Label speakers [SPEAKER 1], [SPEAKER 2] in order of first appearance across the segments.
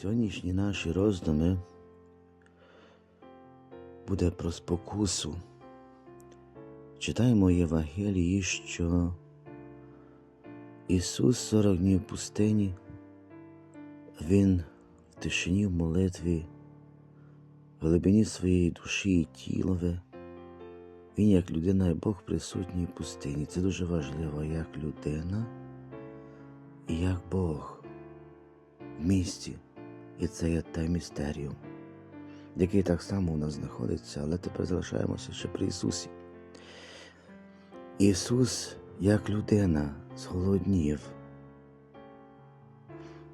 [SPEAKER 1] Сьогоднішні наші роздуми буде про спокусу. Читаємо в Євангелії, що Ісус 40 днів в пустині, Він в тишині в молитві, в глибині своєї душі і тілове. Він як людина і Бог присутній в пустині. Це дуже важливо як людина і як Бог в місті. І це є те містеріум, який так само у нас знаходиться, але тепер залишаємося ще при Ісусі. Ісус, як людина, зголоднів.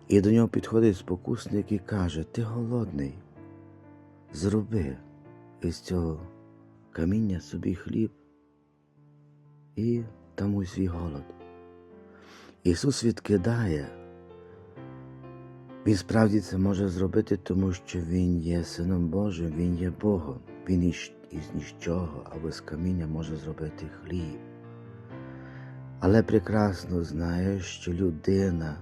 [SPEAKER 1] І до нього підходить спокусник і каже: Ти голодний, зроби із цього каміння собі хліб і тамуй свій голод. Ісус відкидає. Він справді це може зробити, тому що Він є Сином Божим, Він є Богом. Він із, нічого або з каміння може зробити хліб. Але прекрасно знає, що людина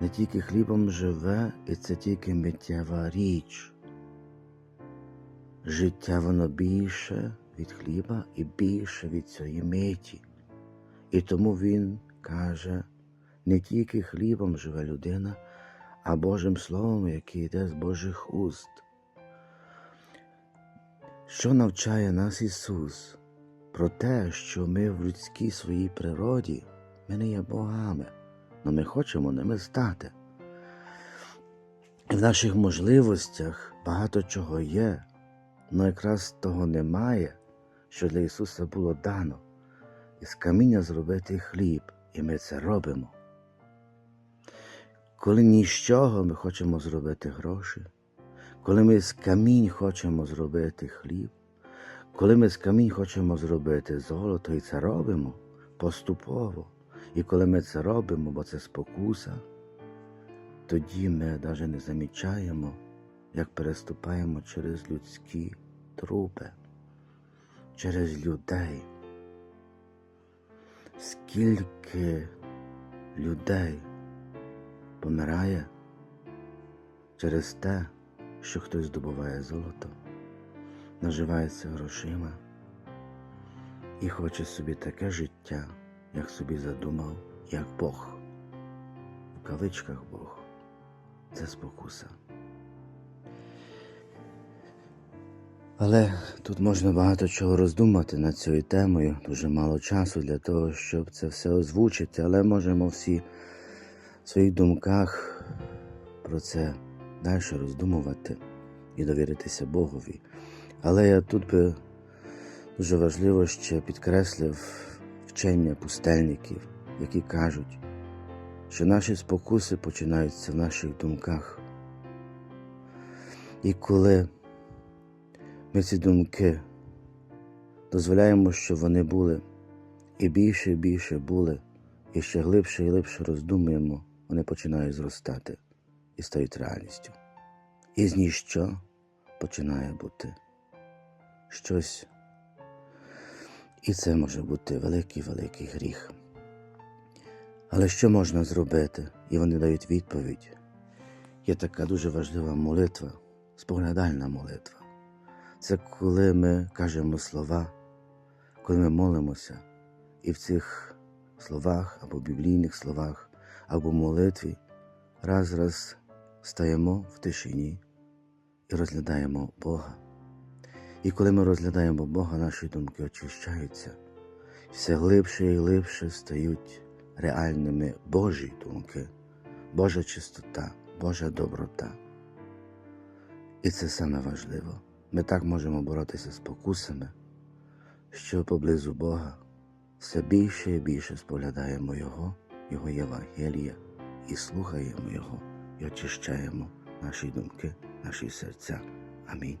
[SPEAKER 1] не тільки хлібом живе, і це тільки миттєва річ. Життя воно більше від хліба і більше від цієї миті. І тому він каже, не тільки хлібом живе людина, а Божим Словом, яке йде з Божих уст. Що навчає нас Ісус? Про те, що ми в людській своїй природі, ми не є богами, але ми хочемо ними стати. І в наших можливостях багато чого є, але якраз того немає, що для Ісуса було дано, із каміння зробити хліб, і ми це робимо. Коли ні з чого ми хочемо зробити гроші, коли ми з камінь хочемо зробити хліб, коли ми з камінь хочемо зробити золото і це робимо поступово, і коли ми це робимо, бо це спокуса, тоді ми навіть не замічаємо, як переступаємо через людські трупи, через людей. Скільки людей помирає через те, що хтось здобуває золото, наживається грошима і хоче собі таке життя, як собі задумав, як Бог. В кавичках Бог. Це спокуса. Але тут можна багато чого роздумати над цією темою. Дуже мало часу для того, щоб це все озвучити, але можемо всі в своїх думках про це далі роздумувати і довіритися Богові. Але я тут би дуже важливо ще підкреслив вчення пустельників, які кажуть, що наші спокуси починаються в наших думках. І коли ми ці думки дозволяємо, щоб вони були і більше і більше були, і ще глибше і глибше роздумуємо, вони починають зростати і стають реальністю. І з ніщо починає бути щось. І це може бути великий-великий гріх. Але що можна зробити? І вони дають відповідь. Є така дуже важлива молитва, споглядальна молитва. Це коли ми кажемо слова, коли ми молимося, і в цих словах або біблійних словах, або молитві раз раз стаємо в тишині і розглядаємо Бога. І коли ми розглядаємо Бога, наші думки очищаються, все глибше і глибше стають реальними Божі думки, Божа чистота, Божа доброта. І це саме важливо. Ми так можемо боротися з покусами, що поблизу Бога все більше і більше споглядаємо Його, Його Євангелія і слухаємо Його, і очищаємо наші думки, наші серця. Амінь.